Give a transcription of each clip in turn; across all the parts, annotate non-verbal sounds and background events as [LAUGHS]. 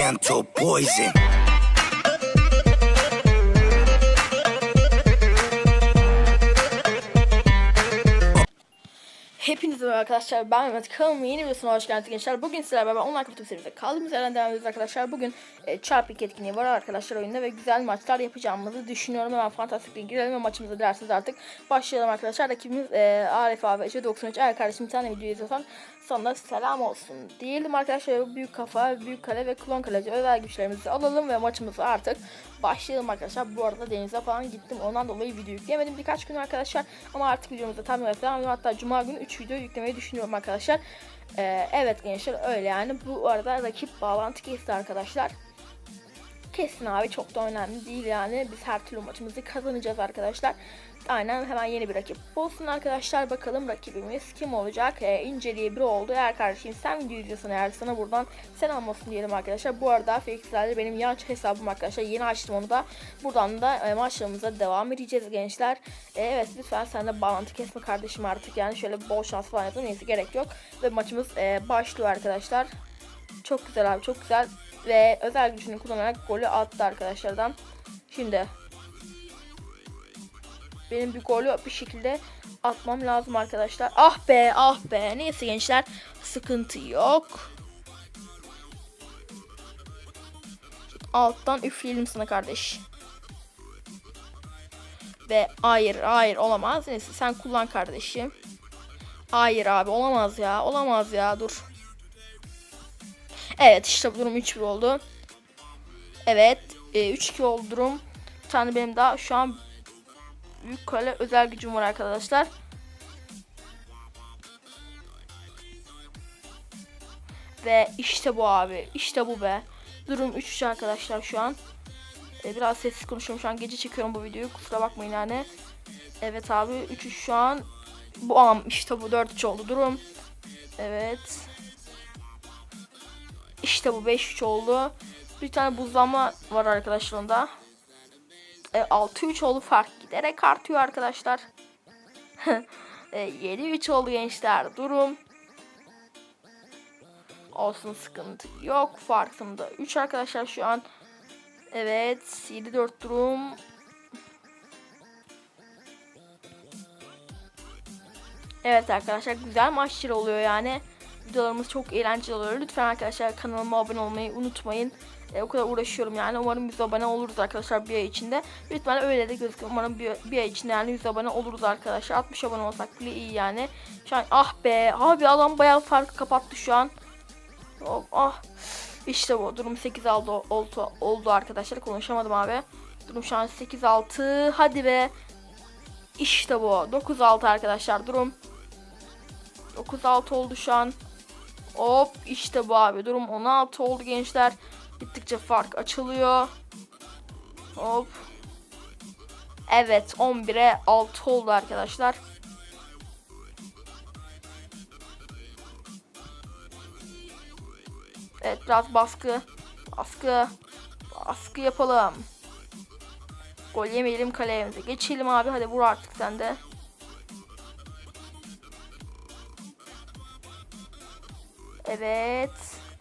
Mental poison. Hepinize merhaba arkadaşlar ben Mehmet. Kanalıma yeni videosuna hoş geldiniz gençler. Bugün sizlerle beraber online kapitüm serimize kaldığımız yerden devam ediyoruz arkadaşlar. Bugün e, çarpı iki etkinliği var arkadaşlar oyunda ve güzel maçlar yapacağımızı düşünüyorum. Hemen fantastik girelim ve maçımıza dilerseniz artık başlayalım arkadaşlar. Rakibimiz e, Arif abi ve 93 eğer kardeşim bir tane video izliyorsan sana selam olsun diyelim arkadaşlar. Büyük kafa, büyük kale ve klon kaleci özel güçlerimizi alalım ve maçımıza artık başlayalım arkadaşlar. Bu arada denize falan gittim ondan dolayı video yükleyemedim birkaç gün arkadaşlar. Ama artık videomuzda tam devam ediyorum hatta cuma günü 3 video yüklemeyi düşünüyorum arkadaşlar. Ee, Evet gençler öyle yani. Bu arada rakip bağlantı kesti arkadaşlar Kesin abi çok da önemli değil yani. Biz her türlü maçımızı kazanacağız arkadaşlar. Aynen hemen yeni bir rakip olsun arkadaşlar. Bakalım rakibimiz kim olacak? Ee, inceliği bir oldu. Eğer kardeşim sen video izliyorsan eğer sana buradan selam olsun diyelim arkadaşlar. Bu arada Felix'lerde benim yan hesabım arkadaşlar. Yeni açtım onu da. Buradan da e, maçlarımıza devam edeceğiz gençler. E, evet lütfen sen de bağlantı kesme kardeşim artık. Yani şöyle bol şans falan yapın. Neyse gerek yok. Ve maçımız e, başlıyor arkadaşlar. Çok güzel abi çok güzel. Ve özel gücünü kullanarak golü attı arkadaşlardan. Şimdi benim bir golü bir şekilde atmam lazım arkadaşlar. Ah be ah be. Neyse gençler sıkıntı yok. Alttan üfleyelim sana kardeş. Ve hayır hayır olamaz. Neyse sen kullan kardeşim. Hayır abi olamaz ya. Olamaz ya dur. Evet işte bu durum 3-1 oldu. Evet e, 3-2 oldu durum. Bir tane benim daha şu an büyük kale özel gücüm var arkadaşlar. Ve işte bu abi. İşte bu be. Durum 3-3 arkadaşlar şu an. E, biraz sessiz konuşuyorum şu an. Gece çekiyorum bu videoyu. Kusura bakmayın yani. Evet abi 3-3 şu an. Bu an işte bu 4-3 oldu durum. Evet. İşte bu 5-3 oldu. Bir tane buzlama var arkadaşlarında. E, 6-3 oldu fark giderek artıyor arkadaşlar. [LAUGHS] e, 7-3 oldu gençler durum. Olsun sıkıntı yok. Farkında 3 arkadaşlar şu an. Evet 7-4 durum. Evet arkadaşlar güzel maçlar oluyor yani. Videolarımız çok eğlenceli oluyor. Lütfen arkadaşlar kanalıma abone olmayı unutmayın. E, o kadar uğraşıyorum yani. Umarım 100 abone oluruz arkadaşlar bir ay içinde. Lütfen öyle de gözüküyor. Umarım bir, bir ay içinde yani 100 abone oluruz arkadaşlar. 60 abone olsak bile iyi yani. Şu an ah be abi adam bayağı farkı kapattı şu an. Oh, ah. İşte bu durum 8-6 oldu, oldu arkadaşlar. Konuşamadım abi. Durum şu an 8-6. Hadi be. İşte bu. 9-6 arkadaşlar durum. 9-6 oldu şu an. Hop işte bu abi. Durum 16 oldu gençler. Gittikçe fark açılıyor. Hop. Evet 11'e 6 oldu arkadaşlar. Evet biraz baskı. Baskı. Baskı yapalım. Gol yemeyelim kalemize. Geçelim abi hadi vur artık sen de. Evet.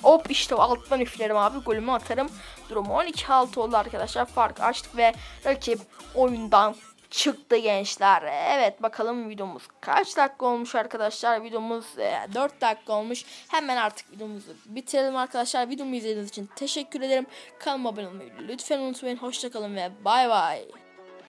Hop işte alttan üflerim abi. Golümü atarım. Durum 12-6 oldu arkadaşlar. Fark açtık ve rakip oyundan çıktı gençler. Evet bakalım videomuz kaç dakika olmuş arkadaşlar. Videomuz e, 4 dakika olmuş. Hemen artık videomuzu bitirelim arkadaşlar. Videomu izlediğiniz için teşekkür ederim. Kanalıma abone olmayı lütfen unutmayın. Hoşçakalın ve bay bay.